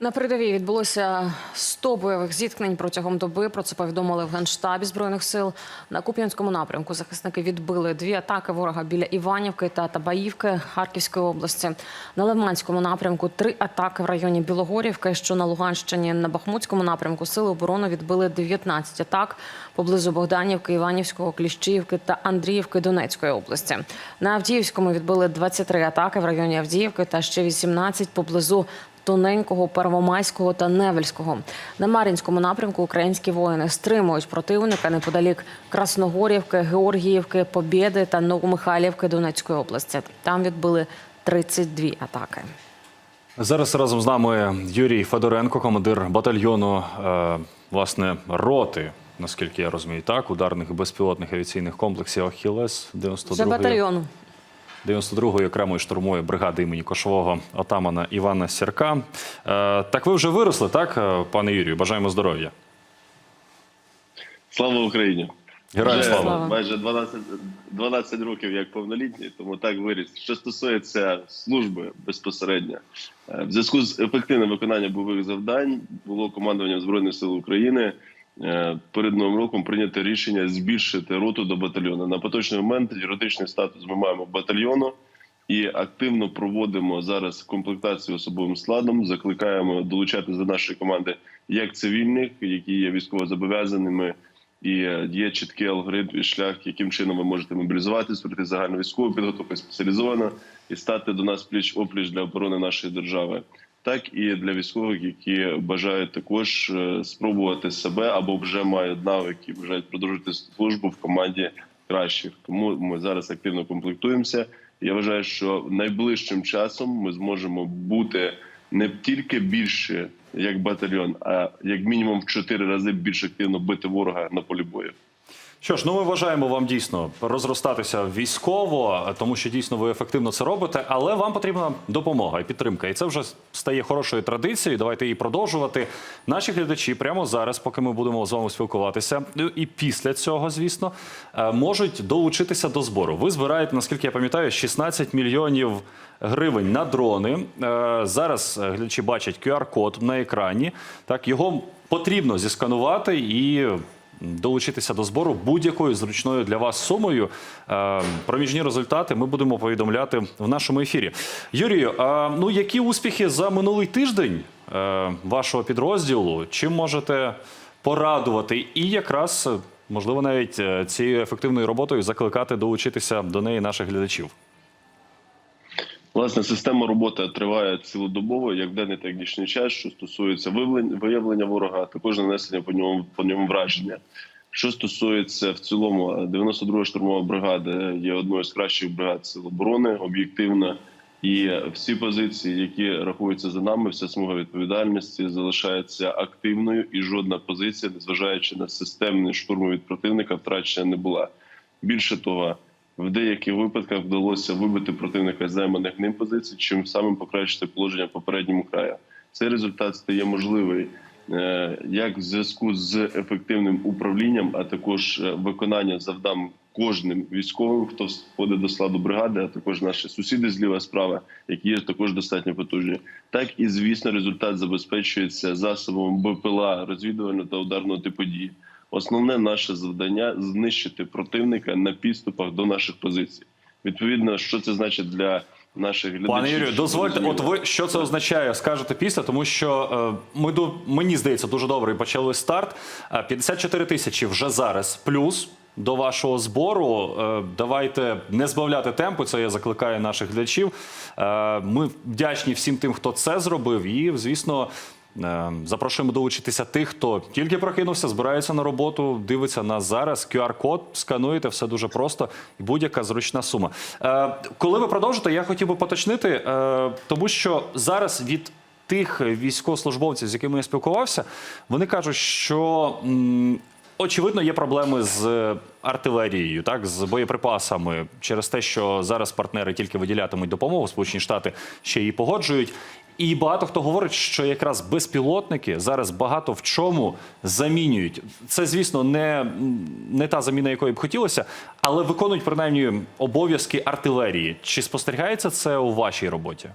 На передовій відбулося 100 бойових зіткнень протягом доби. Про це повідомили в генштабі збройних сил. На Куп'янському напрямку захисники відбили дві атаки ворога біля Іванівки та Табаївки Харківської області. На Лиманському напрямку три атаки в районі Білогорівки. Що на Луганщині на Бахмутському напрямку сили оборони відбили 19 атак поблизу Богданівки, Іванівського, Кліщіївки та Андріївки Донецької області. На Авдіївському відбили 23 атаки в районі Авдіївки та ще 18 поблизу Тоненького, Первомайського та Невельського. На Мар'їнському напрямку українські воїни стримують противника неподалік Красногорівки, Георгіївки, Побєди та Новомихайлівки Донецької області. Там відбили 32 атаки. Зараз разом з нами Юрій Федоренко, командир батальйону е, власне роти, наскільки я розумію, так ударних безпілотних авіаційних комплексів Ахілес Вже 92 батальйону. 92-ї окремої штурмової бригади імені кошового отамана Івана Сірка. Е, так ви вже виросли, так, е, пане Юрію? Бажаємо здоров'я. Слава Україні! Героям слава. Слава. майже 12, 12 років як повнолітній, тому так виріс. Що стосується служби безпосередньо, е, в зв'язку з ефективним виконанням бойових завдань було командуванням збройних сил України перед новим роком прийнято рішення збільшити роту до батальйону. На поточний момент юридичний статус ми маємо батальйону. І активно проводимо зараз комплектацію особовим складом. Закликаємо долучатися до нашої команди як цивільних, які є військовозобов'язаними, і е, є чіткий алгоритм і шлях, яким чином ви можете мобілізуватись, пройти загальну військову підготовку спеціалізовано і стати до нас пліч опліч для оборони нашої держави, так і для військових, які бажають також е, спробувати себе або вже мають навики, бажають продовжити службу в команді кращих. Тому ми зараз активно комплектуємося. Я вважаю, що найближчим часом ми зможемо бути не тільки більше як батальйон, а як мінімум в чотири рази більш активно бити ворога на полі бою. Що ж, ну ми вважаємо вам дійсно розростатися військово, тому що дійсно ви ефективно це робите, але вам потрібна допомога і підтримка. І це вже стає хорошою традицією. Давайте її продовжувати. Наші глядачі прямо зараз, поки ми будемо з вами спілкуватися, і після цього, звісно, е, можуть долучитися до збору. Ви збираєте, наскільки я пам'ятаю, 16 мільйонів гривень на дрони. Е, Зараз глядачі бачать QR-код на екрані. Так його потрібно зісканувати і долучитися до збору будь-якою зручною для вас сумою. Е, Проміжні результати ми будемо повідомляти в нашому ефірі. Юрію, а, ну які успіхи за минулий тиждень е, вашого підрозділу? Чим можете порадувати? І якраз е, можливо навіть е, цією ефективною роботою закликати долучитися до неї наших глядачів. Власне, система роботи триває цілодобово, як денний, так і нічний час, що стосується виявлення ворога, а також нанесення по ньому по ньому враження. Що стосується в цілому 92-га штурмова бригада є одною з кращих бригад сил оборони, об'єктивна. І всі позиції, які рахуються за нами, вся смуга відповідальності залишається активною, і жодна позиція, незважаючи на системний штурм від противника, втрачена не була. Більше того, в деяких випадках вдалося вибити противника з займаних ним позицій, чим самим покращити положення попередньому краю. Цей результат стає можливий е, як в зв'язку з ефективним управлінням, а також е, виконанням завдань кожним військовим, хто входить до складу бригади, а також наші сусіди зліва справа, які є також достатньо потужні. Так і звісно, результат забезпечується засобом БПЛА розвідувального та ударного типу дії. Основне наше завдання знищити противника на підступах до наших позицій. Відповідно, що це значить для наших глядачів? Пане Юрію, дозвольте, от ви що це означає? Скажете після, тому що е, ми мені здається дуже добре почали старт. Е, 54 тисячі вже зараз. Плюс до вашого збору. Е, давайте не збавляти темпу. Це я закликаю наших глядачів. Е, ми вдячні всім тим, хто це зробив, і звісно. Е, Запрошуємо долучитися тих, хто тільки прокинувся, збирається на роботу, дивиться нас зараз. QR-код скануєте, все дуже просто і будь-яка зручна сума. Е, коли ви продовжите, я хотів би поточнити, е, тому що зараз від тих військовослужбовців, з якими я спілкувався, вони кажуть, що очевидно є проблеми з артилерією, так з боєприпасами через те, що зараз партнери тільки виділятимуть допомогу, Сполучені Штати ще її погоджують. І багато хто говорить, що якраз безпілотники зараз багато в чому замінюють. Це, звісно, не, не та заміна, якої б хотілося, але виконують принаймні обов'язки артилерії. Чи спостерігається це у вашій роботі?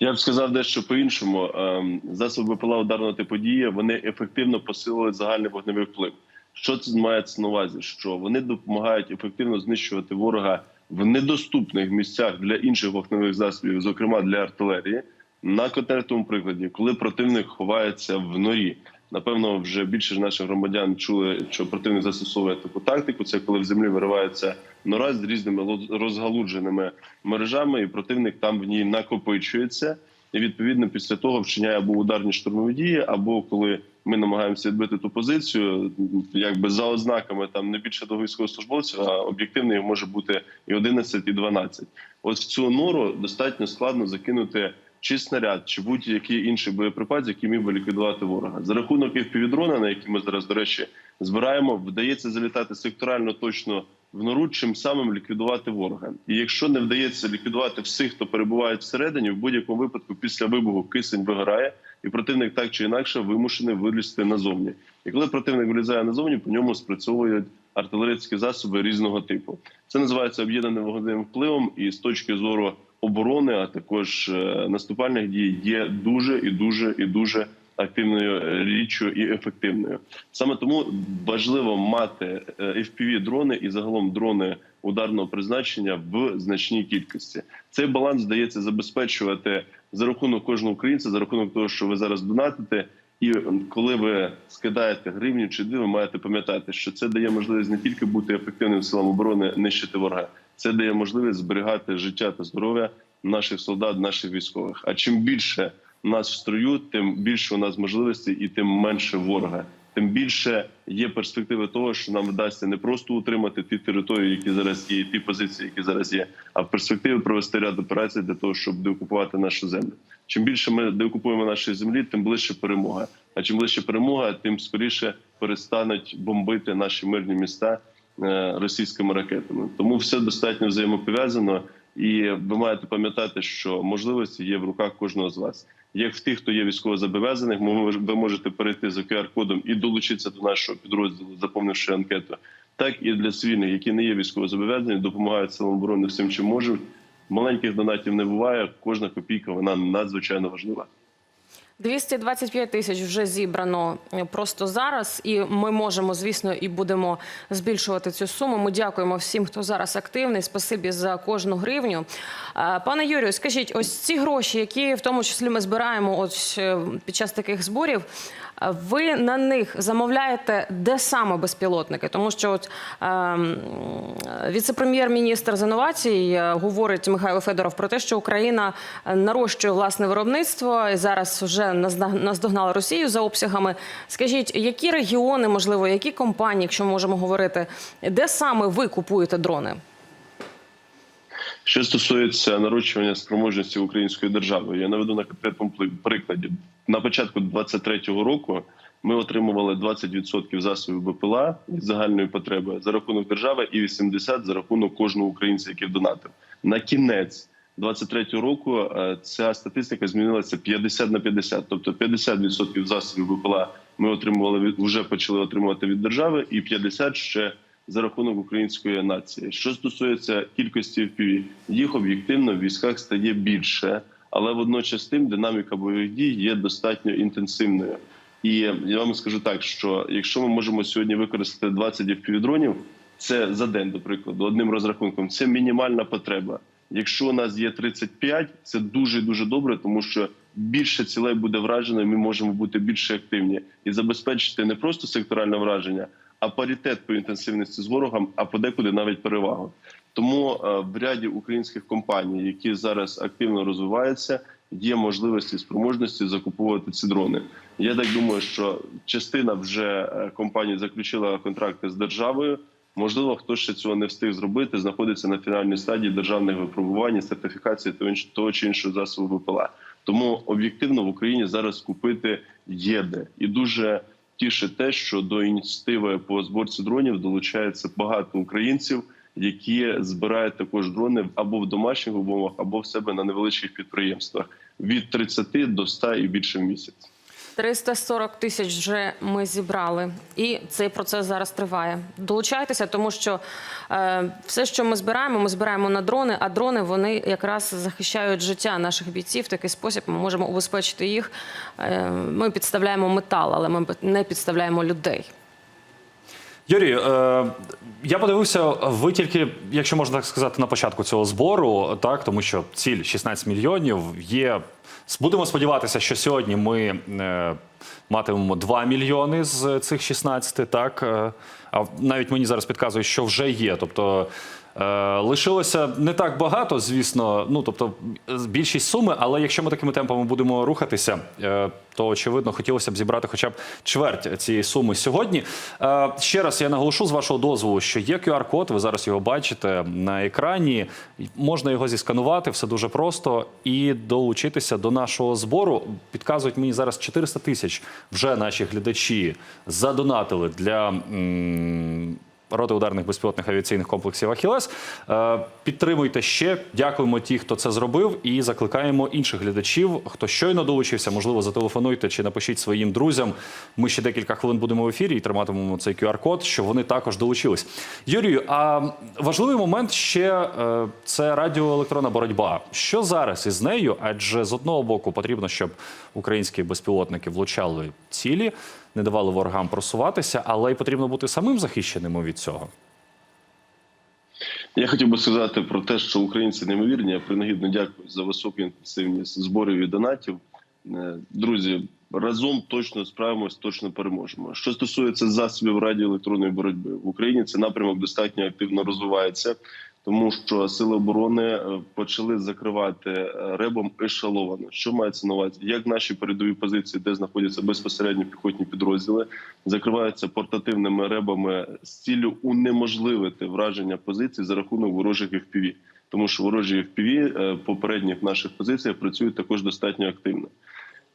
Я б сказав дещо по-іншому. Ем, Засоби БПЛА ударного типу дії вони ефективно посилюють загальний вогневий вплив. Що це мається на увазі? Що вони допомагають ефективно знищувати ворога в недоступних місцях для інших вогневих засобів, зокрема для артилерії. На конкретному прикладі, коли противник ховається в норі, напевно, вже більше наших громадян чули, що противник застосовує таку тактику. Це коли в землі виривається нора з різними розгалудженими мережами, і противник там в ній накопичується. І відповідно після того вчиняє або ударні штурмові дії, або коли ми намагаємося відбити ту позицію, якби за ознаками там не більше до військовослужбовців, а об'єктивно їх може бути і 11, і 12. От в цю нору достатньо складно закинути чи снаряд, чи будь-який інший боєприпас, який міг би ліквідувати ворога. За рахунок FPV-дрона, на які ми зараз, до речі, збираємо, вдається залітати секторально точно в нору, чим самим ліквідувати ворога. І якщо не вдається ліквідувати всіх, хто перебуває всередині, в будь-якому випадку після вибуху кисень вигорає, і противник так чи інакше вимушений вилізти назовні. І коли противник вилізає назовні, по ньому спрацьовують артилерійські засоби різного типу. Це називається об'єднаним вогневим впливом, і з точки зору оборони, а також е, наступальних дій, є дуже і дуже і дуже активною е, річчю і ефективною. Саме тому важливо мати fpv дрони і загалом дрони ударного призначення в значній кількості. Цей баланс здається забезпечувати за рахунок кожного українця, за рахунок того, що ви зараз донатите. І коли ви скидаєте гривню чи дві, ви маєте пам'ятати, що це дає можливість не тільки бути ефективним силам оборони, нищити ворога, це дає можливість зберігати життя та здоров'я наших солдат, наших військових. А чим більше нас в строю, тим більше у нас можливостей і тим менше ворога. Тим більше є перспективи того, що нам вдасться не просто утримати ті території, які зараз є, і ті позиції, які зараз є, а в перспективі провести ряд операцій для того, щоб деокупувати нашу землю. Чим більше ми деокупуємо нашої землі, тим ближче перемога. А чим ближче перемога, тим скоріше перестануть бомбити наші мирні міста е, російськими ракетами. Тому все достатньо взаємопов'язано, і ви маєте пам'ятати, що можливості є в руках кожного з вас. Як в тих, хто є військовозобов'язаних, ви можете перейти за QR-кодом і долучитися до нашого підрозділу, заповнивши анкету, так і для цивільних, які не є військовозобов'язані, допомагають силам оборони всім, чим можуть. Маленьких донатів не буває. Кожна копійка вона надзвичайно важлива. 225 тисяч вже зібрано е, просто зараз, і ми можемо, звісно, і будемо збільшувати цю суму. Ми дякуємо всім, хто зараз активний. Спасибі за кожну гривню. Пане Юрію, скажіть, ось ці гроші, які в тому числі ми збираємо ось е, під час таких зборів. Е, Ви на них замовляєте де саме безпілотники? Тому що от ем, віце-прем'єр-міністр з інновацій е, говорить Михайло Федоров про те, що Україна е, нарощує власне виробництво і зараз вже наздогнала Росію за обсягами. Скажіть, які регіони, можливо, які компанії, якщо ми можемо говорити, де саме ви купуєте дрони? Що стосується нарощування спроможності української держави, я наведу на конкретному прикладі. На початку 23-го року ми отримували 20% засобів БПЛА від загальної потреби за рахунок держави і 80% за рахунок кожного українця, який донатив. На кінець 23-го року е, ця статистика змінилася 50 на 50. Тобто 50% засобів БПЛА ми отримували вже почали отримувати від держави, і 50% ще за рахунок української нації. Що стосується кількості FPV, їх об'єктивно в військах стає більше, але водночас тим динаміка бойових дій є достатньо інтенсивною. І я вам скажу так, що якщо ми можемо сьогодні використати 20 FPV-дронів, це за день, до прикладу, одним розрахунком, це мінімальна потреба. Якщо у нас є 35, це дуже дуже добре, тому що більше цілей буде вражено, і ми можемо бути більш активні і забезпечити не просто секторальне враження, а паритет по інтенсивності з ворогом, а подекуди навіть перевагу. Тому е, в ряді українських компаній, які зараз активно розвиваються, є можливості спроможності закуповувати ці дрони. Я так думаю, що частина вже е, компаній заключила контракти з державою. Можливо, хто ще цього не встиг зробити, знаходиться на фінальній стадії державних випробувань, сертифікації того чи іншого засобу ВПЛА. Тому об'єктивно в Україні зараз купити є де і дуже тішить те, що до ініціативи по зборці дронів долучається багато українців, які збирають також дрони або в домашніх умовах, або в себе на невеличких підприємствах від 30 до 100 і більше в місяць. 340 тисяч вже ми зібрали, і цей процес зараз триває. Долучайтеся, тому що е, все, що ми збираємо, ми збираємо на дрони, а дрони вони якраз захищають життя наших бійців. В такий спосіб ми можемо убезпечити їх. Е, ми підставляємо метал, але ми не підставляємо людей. Юрій, е, я подивився, ви тільки, якщо можна так сказати, на початку цього збору, так тому що ціль 16 мільйонів є. Будемо сподіватися, що сьогодні ми е, матимемо 2 мільйони з цих 16, так е, а навіть мені зараз підказують, що вже є. Тобто лишилося не так багато, звісно. Ну тобто більшість суми, але якщо ми такими темпами будемо рухатися, е, то очевидно хотілося б зібрати хоча б чверть цієї суми сьогодні. Е, Ще раз я наголошу з вашого дозволу, що є QR-код, ви зараз його бачите на екрані. Можна його зісканувати, все дуже просто, і долучитися до нашого збору. Підказують мені зараз 400 тисяч вже наші глядачі задонатили для. Роти ударних безпілотних авіаційних комплексів Ахілес. Е, Підтримуйте ще. Дякуємо ті, хто це зробив, і закликаємо інших глядачів, хто щойно долучився. Можливо, зателефонуйте чи напишіть своїм друзям. Ми ще декілька хвилин будемо в ефірі і триматимемо цей QR-код, щоб вони також долучились. Юрію, а важливий момент ще е, це радіоелектронна боротьба. Що зараз із нею? Адже з одного боку потрібно, щоб українські безпілотники влучали цілі, не давали ворогам просуватися, але й потрібно бути самим захищеним від цього. Я хотів би сказати про те, що українці неймовірні. Я принагідно дякую за високу інтенсивність зборів і донатів. Е, Друзі, разом точно справимось, точно переможемо. Що стосується засобів радіоелектронної боротьби в Україні, це напрямок достатньо активно розвивається, тому що сили оборони е, почали закривати е, ребом ешеловано. Що мається на увазі? Як наші передові позиції, де знаходяться безпосередньо піхотні підрозділи, закриваються портативними ребами з ціллю унеможливити враження позицій за рахунок ворожих FPV. Тому що ворожі FPV е, попередніх наших позиціях працюють також достатньо активно.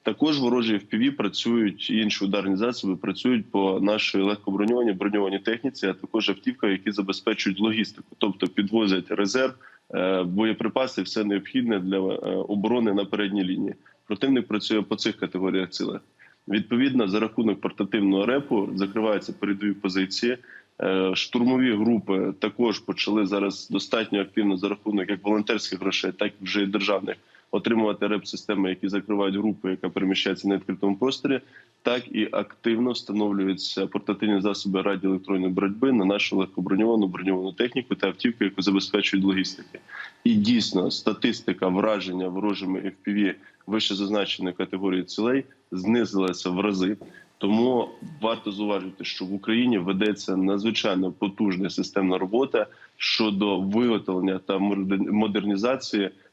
Також ворожі FPV працюють інші ударні засоби працюють по нашій легкоброньованій броньованій техніці, а також автівках, які забезпечують логістику, тобто підвозять резерв, е, боєприпаси, все необхідне для е, оборони на передній лінії. Противник працює по цих категоріях цілей. Відповідно, за рахунок портативного репу закриваються передові позиції. Е, Штурмові групи також почали зараз достатньо активно за рахунок як волонтерських грошей, так і вже і державних отримувати реп-системи, які закривають групи, яка переміщається на відкритому просторі, так і активно встановлюються портативні засоби радіоелектронної боротьби на нашу легкоброньовану броньовану техніку та автівки, яку забезпечують логістики. І дійсно статистика враження ворожими FPV вище зазначеної категорії цілей знизилася в рази. Тому варто зауважити, що в Україні ведеться надзвичайно потужна системна робота щодо виготовлення та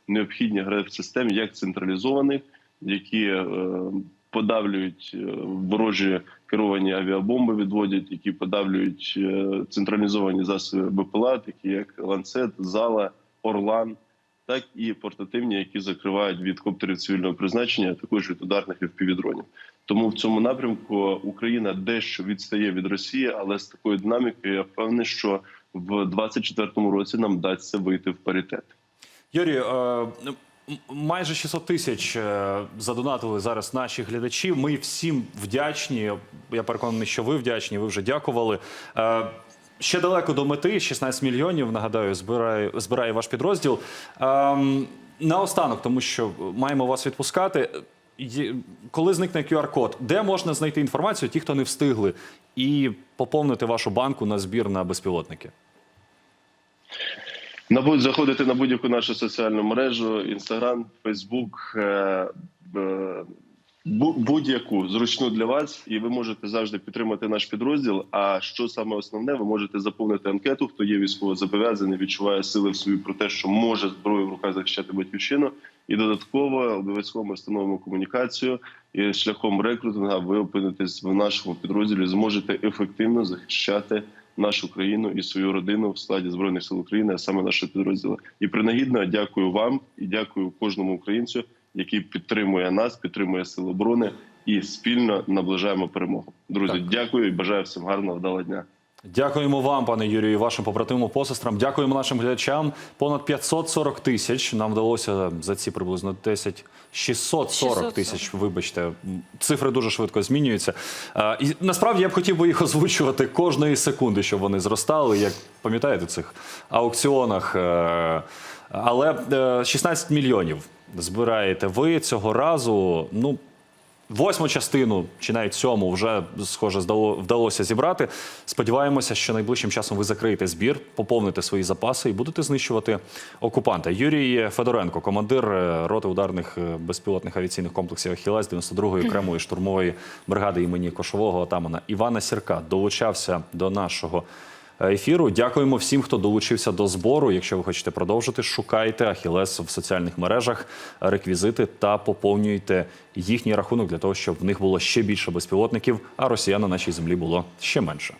модер- модернізації необхідних систем, як централізованих, які е, подавлюють е, ворожі керовані авіабомби, відводять, які подавлюють е, централізовані засоби БПЛА, такі як ланцет, зала, орлан. Так і портативні, які закривають від коптерів цивільного призначення, а також від ударних FPV-дронів. Тому в цьому напрямку Україна дещо відстає від Росії, але з такою динамікою я впевнений, що в 2024 році нам вдасться вийти в паритет. Юрій, е, майже 600 тисяч е, задонатили зараз наші глядачі. Ми всім вдячні. Я переконаний, що ви вдячні. Ви вже дякували. Е, Ще далеко до мети 16 мільйонів. Нагадаю, збирає, збирає ваш підрозділ. Наостанок, тому що маємо вас відпускати. Коли зникне QR-код, де можна знайти інформацію, ті, хто не встигли, і поповнити вашу банку на збір на безпілотники? На заходити на будь-яку нашу соціальну мережу: Інстаграм, Фейсбук, е, бу- будь-яку зручну для вас, і ви можете завжди підтримати наш підрозділ. А що саме основне, ви можете заповнити анкету, хто є військово зобов'язаний, відчуває сили в собі про те, що може зброю в руках захищати батьківщину. І додатково обов'язково ми встановимо комунікацію і шляхом рекрутинга ви опинитесь в нашому підрозділі, зможете ефективно захищати нашу країну і свою родину в складі збройних сил України, а саме наше підрозділу. І принагідно дякую вам і дякую кожному українцю, який підтримує нас, підтримує сили оборони і спільно наближаємо перемогу. Друзі, Так. дякую і бажаю всім гарного вдалого дня. Дякуємо вам, пане Юрію, і вашим побратимам посестрам. Дякуємо нашим глядачам. Понад 540 тисяч. Нам вдалося за ці приблизно 10 640 640. тисяч. Вибачте, цифри дуже швидко змінюються. Е, І насправді я б хотів би їх озвучувати кожної секунди, щоб вони зростали. Як пам'ятаєте цих аукціонах. Е, Але е, 16 мільйонів збираєте ви цього разу. Ну Восьму частину чи навіть сьому вже схоже вдалося зібрати. Сподіваємося, що найближчим часом ви закриєте збір, поповните свої запаси і будете знищувати окупанта. Юрій Федоренко, командир е, роти ударних е, безпілотних авіаційних комплексів Ахілес 92-ї окремої штурмової бригади імені Кошового отамана Івана Сірка, долучався до нашого. Ефіру дякуємо всім, хто долучився до збору. Якщо ви хочете продовжити, шукайте Ахілес в соціальних мережах, реквізити та поповнюйте їхній рахунок для того, щоб в них було ще більше безпілотників, а росіян на нашій землі було ще менше.